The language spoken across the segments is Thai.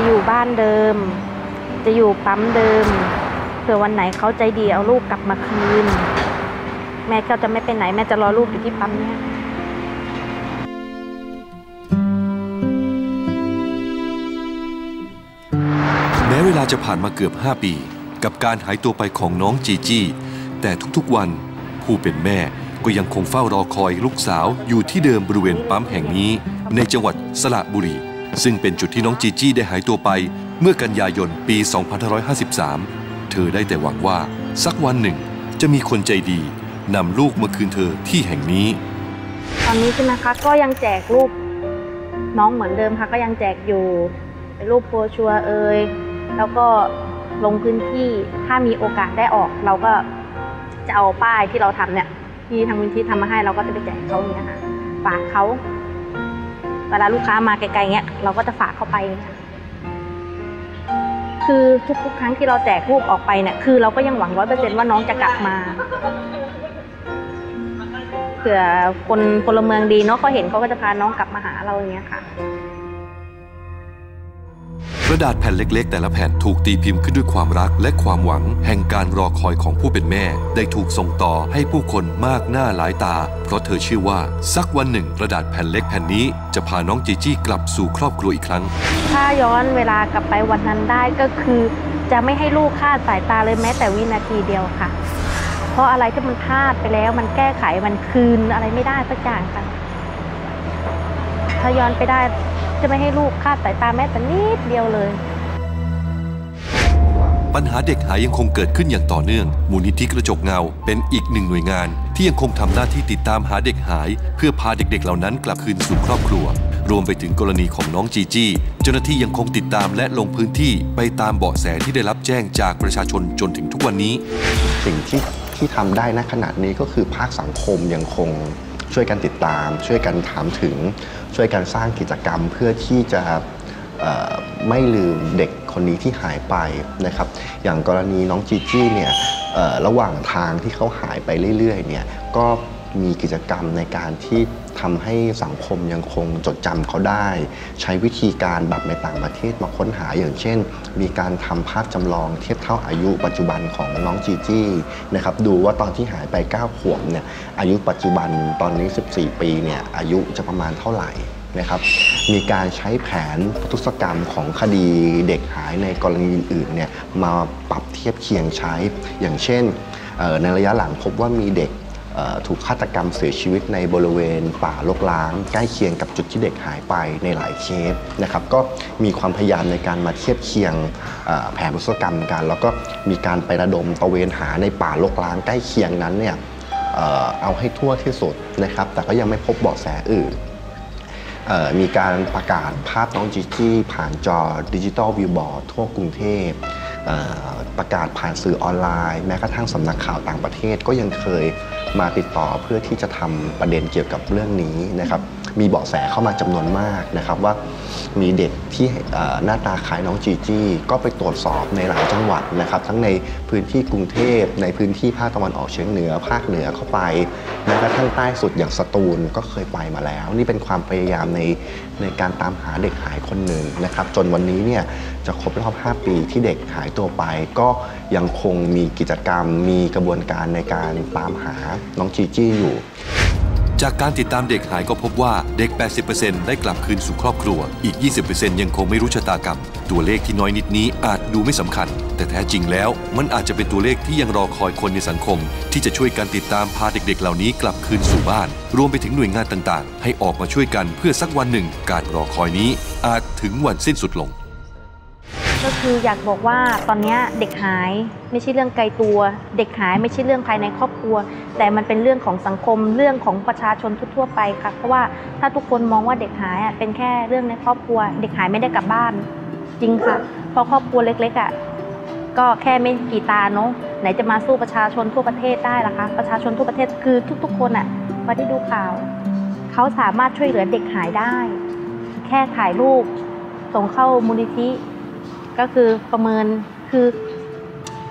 จะอยู่บ้านเดิม จะอยู่ปั๊มเดิม เผื่อวันไหนเขาใจดีเอาลูกกลับมาคืน แม่ก็จะไม่ไปไหนแม่จะรอลูกอยู่ที่ปั๊มเนี่ยแม้เวลาจะผ่านมาเกือบ 5 ปี กับการหายตัวไปของน้องจีจี้ แต่ทุกๆวันผู้เป็นแม่ก็ยังคงเฝ้ารอคอยลูกสาวอยู่ที่เดิมบริเวณปั๊มแห่งนี้ ในจังหวัดสระบุรี ซึ่งเป็นจุดที่น้องจีจี้ได้หายตัวไป เมื่อกันยายนปี 2553 เธอได้แต่หวังว่าสักวันหนึ่ง จะมีคนใจดีนำลูกมาคืนเธอที่แห่งนี้ ตอนนี้ใช่ไหมคะก็ยังแจกรูป น้องเหมือนเดิมค่ะก็ยังแจกอยู่รูปโพชัวเอยแล้วก็ลงพื้นที่ถ้ามีโอกาสได้ออก เราก็จะเอาป้ายที่เราทำเนี่ยที่ทางมูลที่ทำมาให้เราก็จะไปแจกเขาอย่างเงี้ยค่ะฝากเขา เวลาลูกค้ามาไกลๆเงี้ยเราก็จะฝากเขาไป คือทุกๆครั้งที่เราแจกรูปออกไปเนี่ยคือเราก็ยังหวังร้อยเปอร์เซ็นต์ว่าน้องจะกลับมาเผื่อคนพลเมืองดีเนาะเขาเห็นเขาก็จะพาน้องกลับมาหาเราอย่างเงี้ยค่ะ กระดาษแผ่นเล็ก ๆ แต่ละแผ่นถูกตีพิมพ์ขึ้นด้วยความรักและความหวัง แห่งการรอคอยของผู้เป็นแม่ ได้ถูกส่งต่อให้ผู้คนมากหน้าหลายตา เพราะเธอเชื่อว่า สักวันหนึ่ง กระดาษแผ่นเล็กแผ่นนี้จะพาน้องจีจี้กลับสู่ครอบครัวอีกครั้ง ถ้าย้อนเวลากลับไปวันนั้นได้ก็คือ จะไม่ให้ลูกคาดสายตาเลยแม้แต่วินาทีเดียวค่ะ เพราะอะไรที่มันพลาดไปแล้ว มันแก้ไขมันคืนอะไรไม่ได้สักอย่างค่ะถ้าย้อนไปได้ จะไม่ให้ลูกคลาดสายตาแม้แต่นิดเดียวเลย ปัญหาเด็กหายยังคงเกิดขึ้นอย่างต่อเนื่อง มูลนิธิกระจกเงา เป็นอีกหนึ่งหน่วยงาน ที่ยังคงทำหน้าที่ติดตามหาเด็กหาย เพื่อพาเด็กๆเหล่านั้นกลับคืนสู่ครอบครัว รวมไปถึงกรณีของน้องจีจี้เจ้าหน้าที่ยังคงติดตามและลงพื้นที่ไปตามเบาะแสที่ได้รับแจ้งจากประชาชนจนถึงทุกวันนี้ สิ่งที่ที่ทำได้ณขณะนี้ก็คือภาคสังคมยังคง ช่วยกันติดตาม ช่วยกันถามถึง ช่วยกันสร้างกิจกรรมเพื่อที่จะไม่ลืมเด็กคนนี้ที่หายไปนะครับ อย่างกรณีน้องจีจี้เนี่ยระหว่างทางที่เขาหายไปเรื่อยๆเนี่ยก็ มีกิจกรรมในการที่ทำให้สังคมยังคงจดจำเขาได้ ใช้วิธีการแบบในต่างประเทศมาค้นหาอย่างเช่น มีการทำภาพจำลองเทียบเท่าอายุปัจจุบันของน้องจีจี้นะครับดูว่าตอนที่หายไป 9 ขวบเนี่ยอายุปัจจุบันตอนนี้ 14 ปีเนี่ยอายุจะประมาณเท่าไหร่นะครับมีการใช้แผนพัทุศกรรมของคดีเด็กหายในกรณีอื่นๆเนี่ยมาปรับเทียบเคียงใช้อย่างเช่นในระยะหลังพบว่ามีเด็ก ถูกฆาตกรรมเสียชีวิตในบริเวณป่ารกร้าง ใกล้เคียงกับจุดที่เด็กหายไปในหลายเคสนะครับก็มีความพยายามในการมาเทียบเคียงเอ่อแผนพุทธกรรมกัน แล้วก็มีการไประดมตะเวนหาในป่ารกร้างใกล้เคียงนั้นเนี่ยเอาให้ทั่วที่สุดนะครับ แต่ก็ยังไม่พบเบาะแสอื่นมีการประกาศภาพน้องจีจี้ผ่านจอดิจิตอลวิวบอร์ดทั่วกรุงเทพ ประกาศผ่านสื่อออนไลน์ แม้กระทั่งสำนักข่าวต่างประเทศก็ยังเคยมาติดต่อเพื่อที่จะทำประเด็นเกี่ยวกับเรื่องนี้นะครับ มีเบาะแสเข้ามาจำนวนมากนะครับว่ามีเด็กที่หน้าตาคล้ายน้องจีจี้ก็ไปตรวจสอบในหลายจังหวัดนะครับ ทั้งในพื้นที่กรุงเทพ ในพื้นที่ภาคตะวันออกเฉียงเหนือ ภาคเหนือเข้าไปแม้กระทั่งใต้สุดอย่างสตูลก็เคยไปมาแล้ว นี่เป็นความพยายามในในการตามหาเด็กหายคนหนึ่งนะครับ จนวันนี้เนี่ยจะครบรอบ 5 ปีที่เด็กหายตัวไป ก็ยังคงมีกิจกรรมมีกระบวนการในการตามหาน้องจีจี้อยู่ จากการติดตามเด็กหายก็พบว่าเด็ก 80%ได้กลับคืนสู่ครอบครัว อีก 20%ยังคงไม่รู้ชะตากรรม ตัวเลขที่น้อยนิดนี้อาจดูไม่สำคัญ แต่แท้จริงแล้วมันอาจจะเป็นตัวเลขที่ยังรอคอยคนในสังคม ที่จะช่วยกันติดตามพาเด็กๆ เหล่านี้กลับคืนสู่บ้าน รวมไปถึงหน่วยงานต่างๆ ให้ออกมาช่วยกันเพื่อสักวันหนึ่ง การรอคอยนี้ อาจถึงวันสิ้นสุดลง ก็คืออยากบอกว่าตอนนี้เด็กหายไม่ใช่เรื่องไกลตัว เด็กหายไม่ใช่เรื่องภายในครอบครัว แต่มันเป็นเรื่องของสังคมเรื่องของประชาชนทั่วไปค่ะเพราะว่าถ้าทุกคนมองว่าเด็กหายเป็นแค่เรื่องในครอบครัว เด็กหายไม่ได้กลับบ้านจริงค่ะเพราะครอบครัวเล็กๆอะก็แค่ไม่กี่ตาเนาะไหนจะมาสู้ประชาชนทั่วประเทศได้ล่ะคะ ประชาชนทั่วประเทศคือทุก ๆ คนอะมาที่ดูข่าวเขาสามารถช่วยเหลือเด็กหายได้ แค่ถ่ายรูปส่งเข้ามูลนิธิ ก็คือประเมินคือ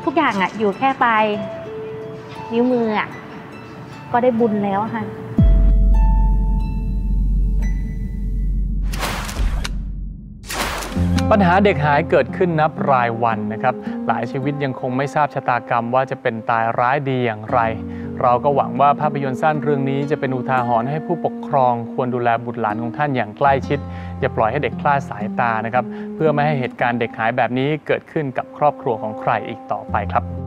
ทุกอย่างอะอยู่แค่ปลายนิ้วมืออะก็ได้บุญแล้วค่ะปัญหาเด็กหายเกิดขึ้นนับรายวันนะครับ หลายชีวิตยังคงไม่ทราบชะตากรรมว่าจะเป็นตายร้ายดีอย่างไร เราก็หวังว่าภาพยนตร์สั้นเรื่องนี้จะเป็นอุทาหรณ์ให้ผู้ปกครองควรดูแลบุตรหลานของท่านอย่างใกล้ชิด อย่าปล่อยให้เด็กคลาดสายตานะครับ เพื่อไม่ให้เหตุการณ์เด็กหายแบบนี้เกิดขึ้นกับครอบครัวของใครอีกต่อไปครับ